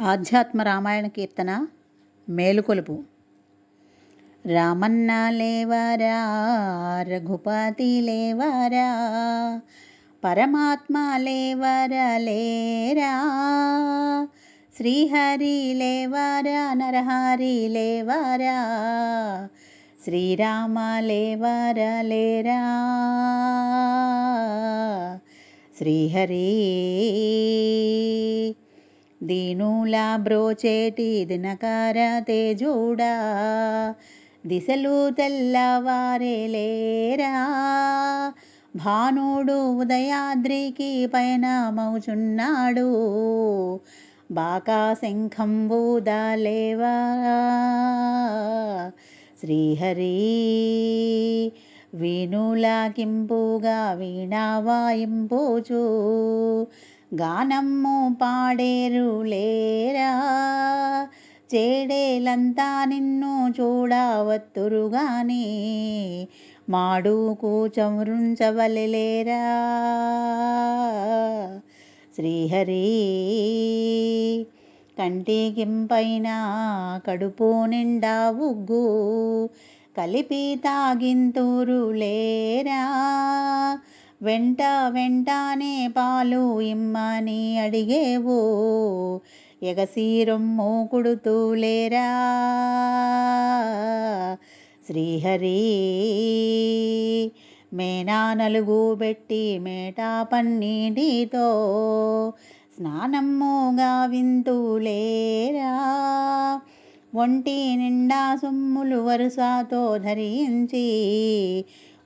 ఆధ్యాత్మ రామాయణ కీర్తన మేలుకొలుపు. రామన్న లేవారా? రఘుపతి లేవరా? పరమాత్మ లేవరా? లేరా? శ్రీహరి లేవారా? నరహరి లేవరా? శ్రీరామ లేవారా? లేరా? శ్రీహరి దీనులా బ్రోచేటి దినకార తేజుడా దిశలు తెల్లవారేలేరా భానుడు ఉదయాద్రికి పైన మౌచున్నాడు బాకా శంఖం బూదలేవా శ్రీహరి వీణులాకింపుగా వీణావాయింపుచు గానమ్ము పాడేరు లేరా? చేడేలంతా నిన్ను చూడవత్తురుగాని. మాడు కూచమృంచవలెలేరా శ్రీహరి కంటికింపైన కడుపు నిండా ఉగ్గు. కలిపి తాగింతురు లేరా? వెంట వెంటనే పాలు ఇమ్మని అడిగేవు. ఎగసీరొమ్ము కుడుతూలేరా శ్రీహరి మేనా నలుగు పెట్టి మేటా పన్నీటితో స్నానమ్ముగా వింతులేరా ఒంటి నిండా సొమ్ములు వరుసతో ధరించి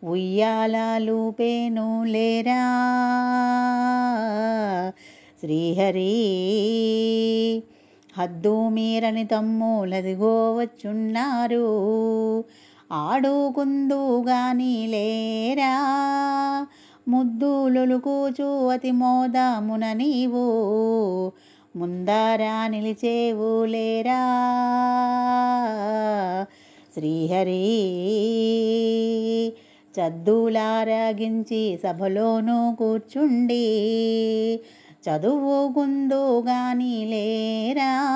ఉయ్యాలాలు పేను లేరా? శ్రీహరి హద్దు మీరని తమ్ములదిగో వచ్చున్నారు. ఆడుకుందుగాని లేరా? ముద్దులొలుకూచు అతి మోదమున నీవు. ముందారా నిలిచేవు లేరా? శ్రీహరి చద్దులారాగించి సభలోనూ కూర్చుండి చదువుకుందుగాని లేరా?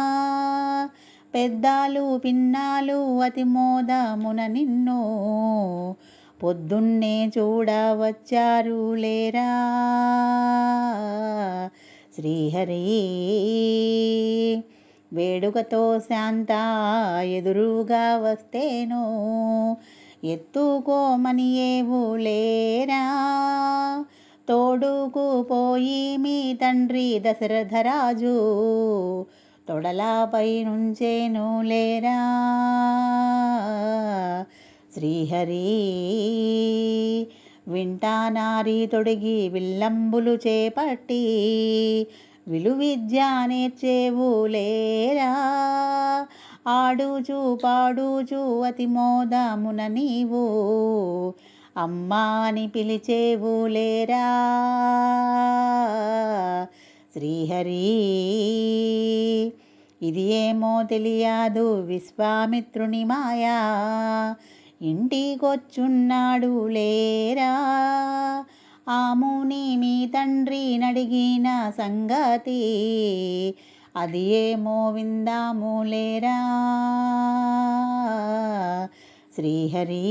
పెద్దాలు పిన్నాలు అతి మోదమున నిన్ను పొద్దున్నే చూడవచ్చారు లేరా? శ్రీహరి వేడుకతో శాంత ఎదురుగా వస్తేనో ఎత్తుకోమని ఏవులేరా తోడుకు పోయి మీ తండ్రి దశరథరాజు తొడలాపై నుంచేను లేరా? శ్రీహరి వింటానారి తొడిగి విల్లంబులు చేపట్టి విలువిద్య నేర్చేవు లేరా ఆడుచు పాడుచు అతి మోదమున నీవు. అమ్మా అని పిలిచేవు లేరా? శ్రీహరి ఇది ఏమో తెలియదు విశ్వామిత్రుని మాయా. ఇంటికొచ్చున్నాడు లేరా? ఆముని మీ తండ్రి నడిగిన సంగతి అది ఏమో విందాము లేరా శ్రీహరి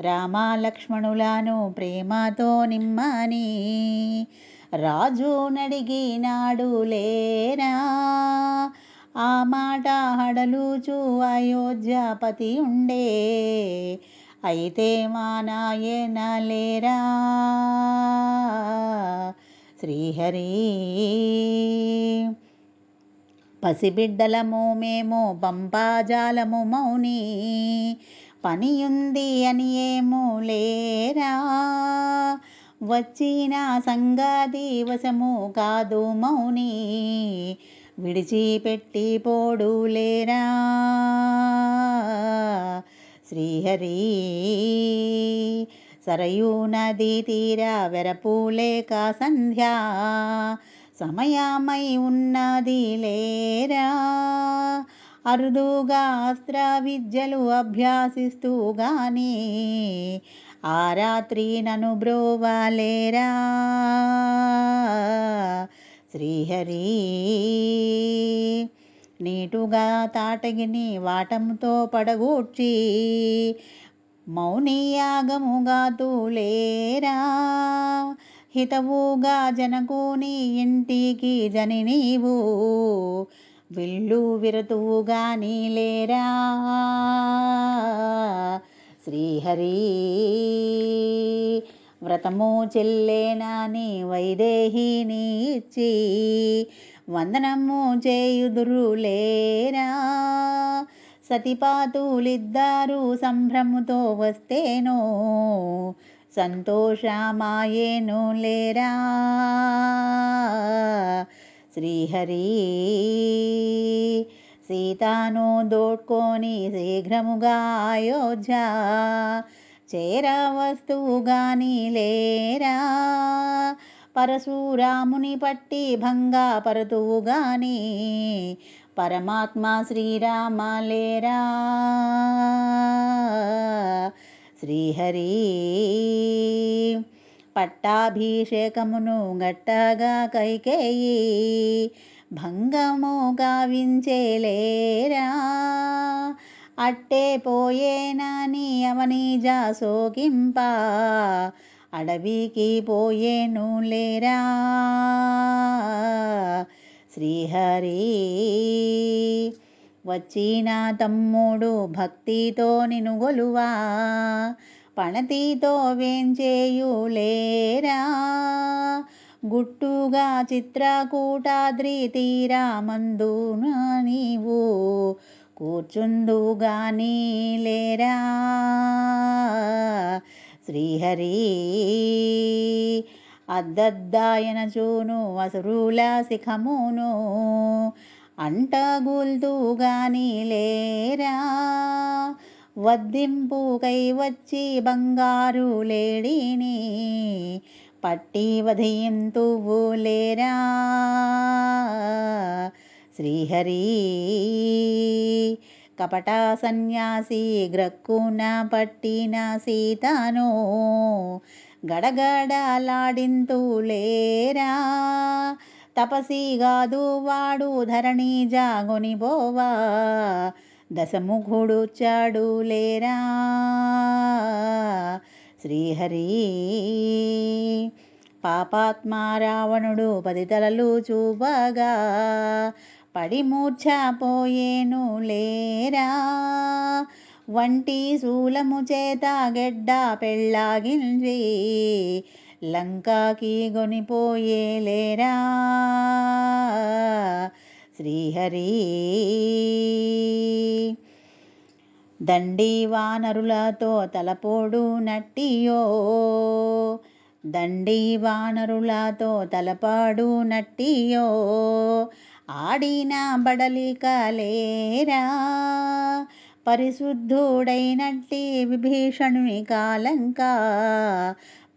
రామలక్ష్మణులను ప్రేమతో నిమ్మని రాజు నడిగినాడు లేరా? ఆ మాట హడలుచు అయోధ్యాపతి ఉండే. అయితే మా నాయన లేరా? శ్రీహరి. పసిబిడ్డలము మేము పంపాజాలము మౌని పనియుంది అని ఏమో లేరా? వచ్చిన సంగతి వశము కాదు మౌని విడిచిపెట్టి పోడు లేరా? శ్రీహరి. సరయూ నది తీర వెరపూలేక సంధ్యా. సమయమై ఉన్నది లేరా? అరుదుగా అస్త్ర విద్యలు అభ్యాసిస్తూ గాని ఆ రాత్రి నను బ్రోవాలేరా? శ్రీహరి నీటుగా తాటగిని వాటంతో పడగూడ్చి మౌనియాగముగా తూలేరా హితవుగా జనకుని ఇంటికి జని నీవు విల్లు విరతువుగా నీలేరా? శ్రీహరి వ్రతము చెల్లేనాని వైదేహిని ఇచ్చి వందనము చేయుదురు లేరా సతిపాతులిద్దారు సంభ్రముతో వస్తేనో సంతోషమాయేను లేరా? శ్రీహరి సీతాను దోడ్కొని శీఘ్రముగా అయోధ్య చేరవస్తువుగాని లేరా? పరశురాముని పట్టి భంగా పరతువుగాని పరమాత్మ శ్రీరామ లేరా శ్రీహరి పట్టాభిషేకమును గట్టగా కైకేయి భంగము గావించేలేరా అట్టే పోయేనని అవని జాసోకింప అడవికి పోయేను లేరా. శ్రీహరి. వచ్చిన తమ్ముడు భక్తితో నిను గొలువా పణతితో వేంచేయులేరా? గుట్టుగా చిత్రకూటాద్రి తీరామందున నీవు కూర్చుందుగాని లేరా శ్రీహరి. అద్దద్దాయన చూను అసురుల శిఖమును. అంటగూల్తుగాని లేరా వద్దింపుకై వచ్చి బంగారు లేడిని పట్టి వధయింతువు లేరా? శ్రీహరి కపట సన్యాసి గ్రక్కున పట్టిన సీతను గడగడలాడింతులేరా? తపసిగాదు వాడు ధరణి జాగుని బోవా? దశముఖుడు చాడు లేరా శ్రీహరి పాపాత్మ రావణుడు పది తలలు చూపగా పడి మూర్ఛపోయేను లేరా వంటి శూలము చేత గెడ్డ పెళ్ళాగించి లంకాకి గొనిపోయే లేరా? శ్రీహరి. దండి వానరులతో తలపోడు నట్టియో దండి వానరులతో తలపాడు నట్టియో ఆడిన బడలికలేరా పరిశుద్ధుడైనట్టి విభీషణుని కాలంక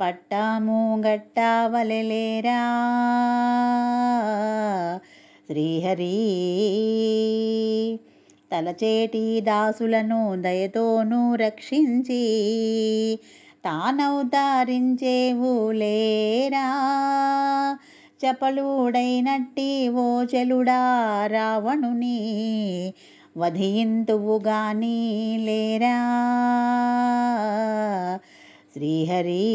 పట్టాము గట్టావలెలేరా? శ్రీహరి తలచేటి దాసులను దయతోనూ రక్షించి తానవతారించేవు లేరా? చపలుడైనట్టి ఓ చెలుడా రావణుని వధింతువుగాని లేరా శ్రీహరి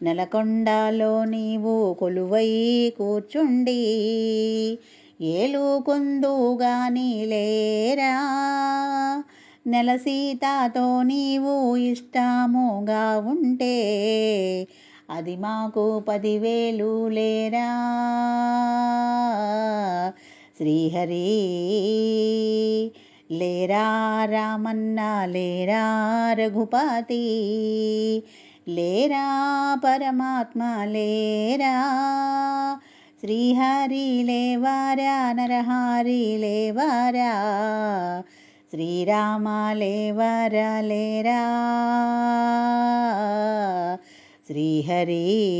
నెలకొండలో నీవు కొలువై కూర్చుండి ఏలుకొందుగాని లేరా నెల సీతతో నీవు ఇష్టముగా ఉంటే అది మాకు పదివేలు లేరా? శ్రీహరి. లేరా రామన్న లేరా రఘుపతి. లేరా పరమాత్మ లేరా శ్రీహరి. లేవారా నరహారి లేవారా శ్రీరామ లేవారా లేరా శ్రీహరి.